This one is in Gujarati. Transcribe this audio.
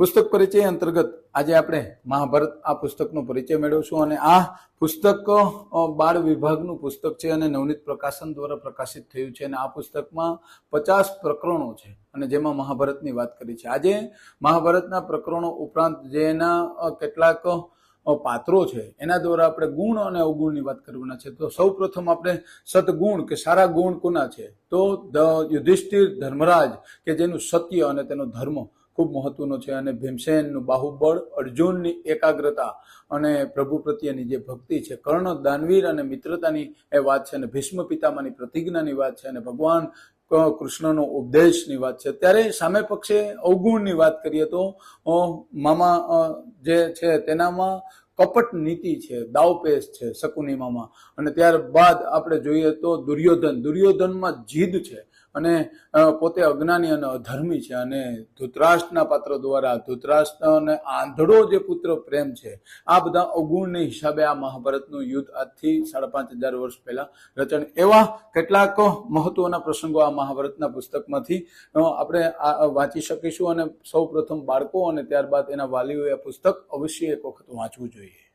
પુસ્તક પરિચય અંતર્ગત આજે આપણે મહાભારત આ પુસ્તકનો પરિચય મેળવશું અને આ પુસ્તક બાળ વિભાગનું પુસ્તક છે અને નવનીત પ્રકાશન દ્વારા પ્રકાશિત થયું છે અને આ પુસ્તકમાં પચાસ પ્રકરણો છે અને જેમાં મહાભારતની વાત કરી છે. આજે મહાભારતના પ્રકરણો ઉપરાંત જેના કેટલાક પાત્રો છે, એના દ્વારા આપણે ગુણ અને અવગુણની વાત કરવાના છે. તો સૌ પ્રથમ આપણે સદગુણ કે સારા ગુણ કોના છે? તો યુધિષ્ઠિર ધર્મરાજ કે જેનું સત્ય અને તેનો ધર્મ ખૂબ મહત્વનો છે અને ભીમસેનનું બાહુબળ, અર્જુનની એકાગ્રતા અને પ્રભુ પ્રત્યેની જે ભક્તિ છે, કર્ણ, દાનવીર અને મિત્રતાની એ વાત છે અને ભીષ્મ પિતામાની પ્રતિજ્ઞાની વાત છે અને ભગવાન કૃષ્ણનો ઉપદેશની વાત છે. ત્યારે સામે પક્ષે અવગુણની વાત કરીએ તો મામા જે છે તેનામાં કપટ નીતિ છે દાવપેશ છે શકુની મામા. અને ત્યારબાદ આપણે જોઈએ તો દુર્યોધન. દુર્યોધનમાં જીદ છે. અને પોતે અજ્ઞાની અને અધર્મી છે અને ધૃતરાષ્ટ્રના પાત્ર દ્વારા ધૃતરાષ્ટ્ર અને આંધળો જે પુત્ર પ્રેમ છે, આ બધા અવગુણને હિસાબે આ મહાભારતનું યુદ્ધ આજથી સાડા પાંચ હજાર વર્ષ પહેલા રચન એવા કેટલાક મહત્વના પ્રસંગો આ મહાભારતના પુસ્તકમાંથી આપણે વાંચી શકીશું અને સૌ પ્રથમ બાળકો અને ત્યારબાદ એના વાલીઓએ પુસ્તક અવશ્ય એક વખત વાંચવું જોઈએ.